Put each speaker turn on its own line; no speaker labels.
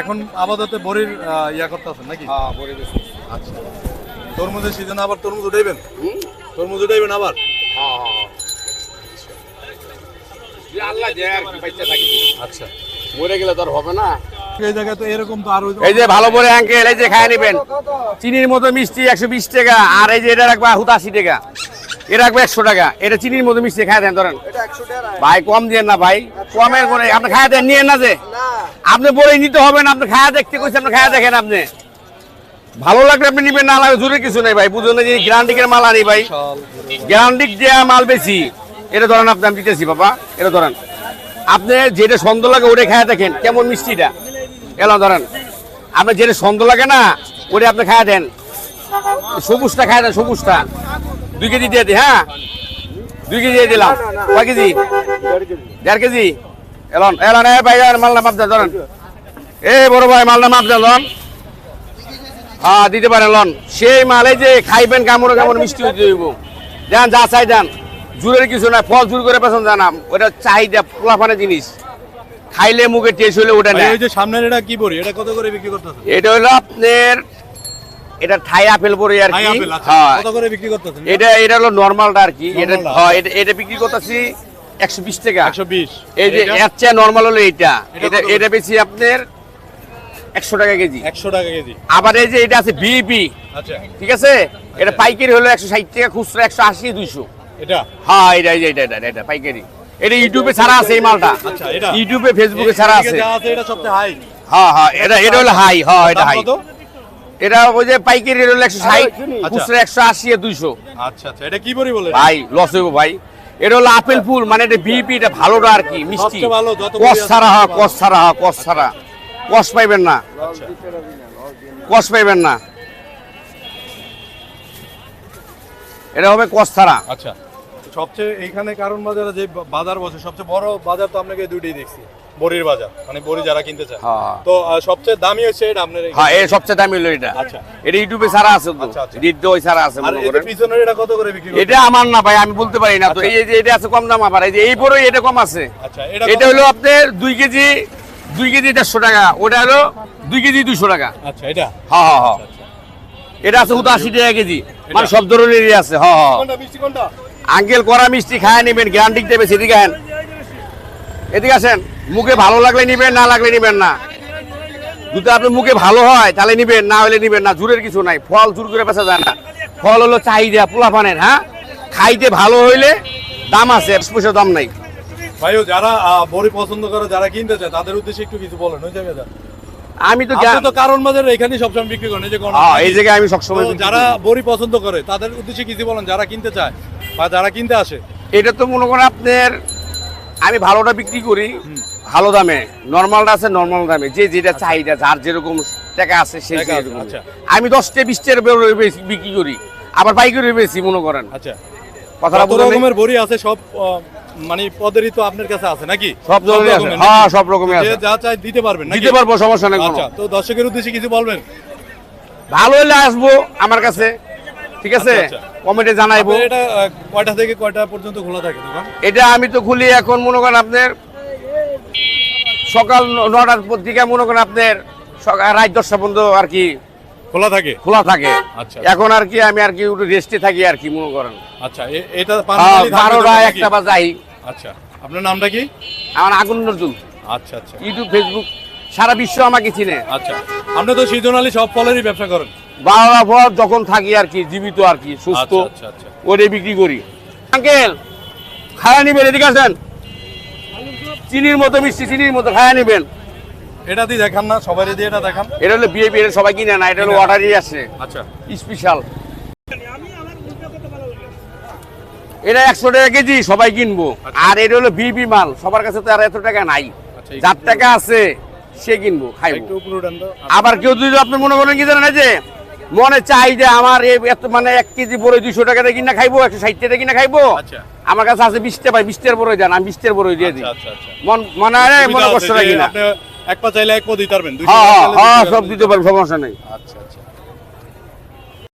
এখন আপাতত বড়ির আহ, ইয়া করতেছেন নাকি?
হ্যাঁ
আচ্ছা। তরমুজের সিজন আবার তরমুজ উঠাইবেন? তরমুজ উঠাইবেন আবার?
হ্যাঁ হ্যাঁ আল্লাহ
আচ্ছা।
মরে গেলে তো আর হবে না।
এই জায়গায় তো এরকম তো আরও
এই যে ভালো করে আঙ্কেল এই যে খায় নেবেন। চিনির মতো মিষ্টি একশো বিশ টাকা আর এই যে এটা রাখবা হুতাশি টাকা। এটা রাখবে একশো টাকা। এটা চিনির মতো মিষ্টি খায় দেন ধরেন। ভাই কম দিয়ে না ভাই। কমের করে আপনি খায় দেন নিয়ে না যে। আপনি বলে নিতে হবে না, আপনি খায়া দেখতে কইছেন, আপনি খায়া দেখেন আপনি। ভালো লাগলে আপনি নিবেন, না লাগে জোরে কিছু নেই ভাই, বুঝুন যে গ্যারান্টিকের মাল আনি ভাই। গ্যারান্টিক দেওয়া মাল বেশি। এটা ধরেন আপনি, আমি দিতেছি বাবা, এটা ধরেন। আপনি যেটা সন্দেহ লাগে ওটা খায়া দেখেন, কেমন মিষ্টিটা। এলো ধরেন আপনি যেটা সন্দেহ লাগে না ওটা আপনি খায়া দেন। সবুজটা খায়া দেন, সবুজটা। দুই কেজি দিয়ে দিই হ্যাঁ? দুই কেজি দিয়ে দিলাম। কয় কেজি? দেড় কেজি। এলন এলন এ ভাই এলন, মালটা মাপ ধরেন। এ বড় ভাই মালটা মাপ দেন লন হ্যাঁ দিতে পারেন লন। সেই মালে যে খাইবেন কামড়ে কামড় মিষ্টি দেন যা চাই দেন। জুরের কিছু না ফল জুর করে পেছন জানাম ওটা চাহিদা পোলাফানে জিনিস। খাইলে মুখে টেস্ট হলে ওটা
যে সামনের এটা কি বড়ি? এটা কত করে বিক্রি করতেছেন?
এটা হলো আপনার এটা থাই আপেল পরে আর কি।
আচ্ছা।
হ্যাঁ।
কত করে বিক্রি করতেছেন?
এটা এটা হলো নর্মালটা আর কি। এটা হ্যাঁ এটা এটা বিক্রি করতেছি একশো বিশ টাকা।
120
এই যে এর চেয়ে নর্মাল হলো
এটা
এটা এটা বেশি আপনার একশো টাকা কেজি।
100 টাকা কেজি।
আবার এই যে এটা আছে বিপি
আচ্ছা।
ঠিক আছে? এটা পাইকারি হলো একশো ষাট টাকা খুচরা একশো আশি দুইশো।
এটা?
হ্যাঁ এটা এটা এটা এটা পাইকারি। এটা ইউটিউবে ছাড়া আছে এই মালটা।
আচ্ছা, এটা?
ইউটিউবে ফেসবুকে ছাড়া আছে।
এটা সবচেয়ে হাই
হ্যাঁ হ্যাঁ এটা এটা হলো হাই হ্যাঁ এটা হাই এটা ওই যে পাইকারি হলো একশো ষাট
আচ্ছা।
খুচরা একশো আশি দুইশো।
আচ্ছা আচ্ছা এটা কি বলে
ভাই লস হইব ভাই। এটা হলো আপেল ফুল মানে এটা বিপি এটা ভালোটা আর কি মিষ্টি।
আছে
ছাড়া
হা
কষ ছাড়া হা কষ ছাড়া। কষ পাইবেন না। কষ পাইবেন না। এটা হবে কষ ছাড়া।
আচ্ছা। সবচেয়ে এইখানে কারণ বাজারে যে বাজার বসে সবচেয়ে বড় বাজার তো আপনাকে দুইটাই দেখছি বড়ির বাজার মানে বড়ি যারা কিনতে চায়।
হ্যাঁ।
তো সবচেয়ে দামি হচ্ছে এটা আপনার
হ্যাঁ এই সবচেয়ে দামি হলো এটা।
আচ্ছা।
এটা ইউটিউবে ছাড়া আছে তো।
আচ্ছা, আচ্ছা।
ওই ছাড়া আছে মনে করেন।
পিছনের এটা কত করে বিক্রি
এটা আমার না ভাই আমি বলতে পারি না তো।
আচ্ছা।
এই যে এটা আছে কম দাম আবার এই যে এই এটা কম আছে।
আচ্ছা এটা
হলো আপনার দুই কেজি দুই কেজি দেড়শো টাকা। ওটা হলো দুই কেজি দুইশো টাকা।
আচ্ছা এটা?
হ্যাঁ হ্যাঁ হ্যাঁ। এটা আছে হুতো আশি টাকা কেজি। মানে সব ধরনেরই আছে হ্যাঁ হ্যাঁ।
কোনটা মিষ্টি কোনটা?
আঙ্কেল করা মিষ্টি খায় নেবেন গ্যারান্টি দেবে সেদিকে আন এদিকে আসেন, মুখে ভালো লাগলে নিবেন, না লাগলে নিবেন না। যদি আপনি মুখে ভালো হয়, তাহলে নিবেন, না হলে নিবেন না, জুরের কিছু নাই, ফল জুর করে বেচা যায় না। ফল হলো চাহিদা, পোলাপানের হ্যাঁ? খাইতে ভালো হইলে দাম আছে পয়সা দাম নাই।
ভাইও, যারা বড়ি পছন্দ করে, যারা কিনতে চায়, তাদের উদ্দেশ্যে একটু কিছু বলেন, ওই জায়গায়।
আমি তো
তো কারণ বাজারে এখানেই সবসময় বিক্রি করেন এই যে
হ্যাঁ, এই জায়গায় আমি সবসময়
যারা বড়ি পছন্দ করে তাদের উদ্দেশ্যে কিছু বলেন যারা কিনতে চায় বা যারা কিনতে আসে?
এটা তো মনে করেন আপনার আমি ভালোটা বিক্রি করি ভালো দামে নর্মালটা আছে নর্মাল দামে। যে যেটা চাহিদা যার যেরকম টাকা আছে সেই সেরকম।
আচ্ছা।
আমি দশটা বিশটার বিক্রি করি আবার পাইকারি বেশি মনে করেন।
আচ্ছা।
কথাটা
কত রকমের বড়ি আছে সব মানে পদেরই তো আপনার কাছে আছে নাকি?
সব ধরনের আছে। হ্যাঁ সব রকমের আছে।
যা চাই দিতে পারবেন নাকি?
দিতে পারব সমস্যা নেই
আচ্ছা তো দর্শকের উদ্দেশ্যে কিছু বলবেন?
ভালো হলে আসব আমার কাছে ঠিক আছে?
আচ্ছা,
কমেন্টে জানাইবো।
এটা কয়টা থেকে কয়টা পর্যন্ত খোলা থাকে দোকান?
এটা আমি তো খুলি এখন মনে করেন আপনার সকাল নটার পত্রিকা মনে করেন আপনার রাত দশটা পর্যন্ত আর কি
খোলা থাকে?
খোলা থাকে।
আচ্ছা।
এখন আর কি আমি আর কি একটু রেস্টে থাকি আর কি মনে করেন।
আচ্ছা এটা ধান
বারোটা একটা বা যাই
আচ্ছা আপনার নামটা কি?
আমার আগুন নজরুল।
আচ্ছা আচ্ছা।
ইউটিউব ফেসবুক সারা বিশ্ব আমাকে চিনে।
আচ্ছা আপনি তো সিজনালি সব ফলেরই ব্যবসা করেন।
বারোটা পর যখন থাকি আর কি জীবিত আর কি সুস্থ
আচ্ছা আচ্ছা আচ্ছা।
ওটাই বিক্রি করি। আঙ্কেল খায়া নিবেন এদিকে আসেন। চিনির মতো মিষ্টি চিনির মতো খায়া নিবেন।
এটা দিয়ে দেখান না সবাই দিয়ে এটা দেখান
এটা হলো বিয়ে বিয়ে সবাই কিনে না এটা হলো অর্ডারই আছে।
আচ্ছা।
স্পেশাল এটা একশো টাকা কেজি সবাই কিনবো।
আচ্ছা।
আর এটা হলো বিবি মাল সবার কাছে তো আর এত টাকা নাই।
আচ্ছা,
যার টাকা আছে সে কিনবো খাইবো।
একটু উপরে উঠান তো।
আবার কেউ যদি আপনি মনে করেন কি জানেন যে মনে চাই যে আমার এত মানে এক কেজি বড় দুইশো টাকা দিয়ে কিনা খাইবো একশো ষাট টাকা কিনা খাইবো
আচ্ছা।
আমার কাছে আছে বিশটা ভাই বিশটার বড় দেন আমি বিশটার বড় দিয়ে দিই।
আচ্ছা আচ্ছা আচ্ছা।
মন মনে হয় মনে কষ্ট
আছে
না
আপনি এক পা চাইলে এক পা দিতে পারবেন দুই
হ্যাঁ হ্যাঁ হ্যাঁ সব দিতে পারবেন সমস্যা নেই।
আচ্ছা আচ্ছা।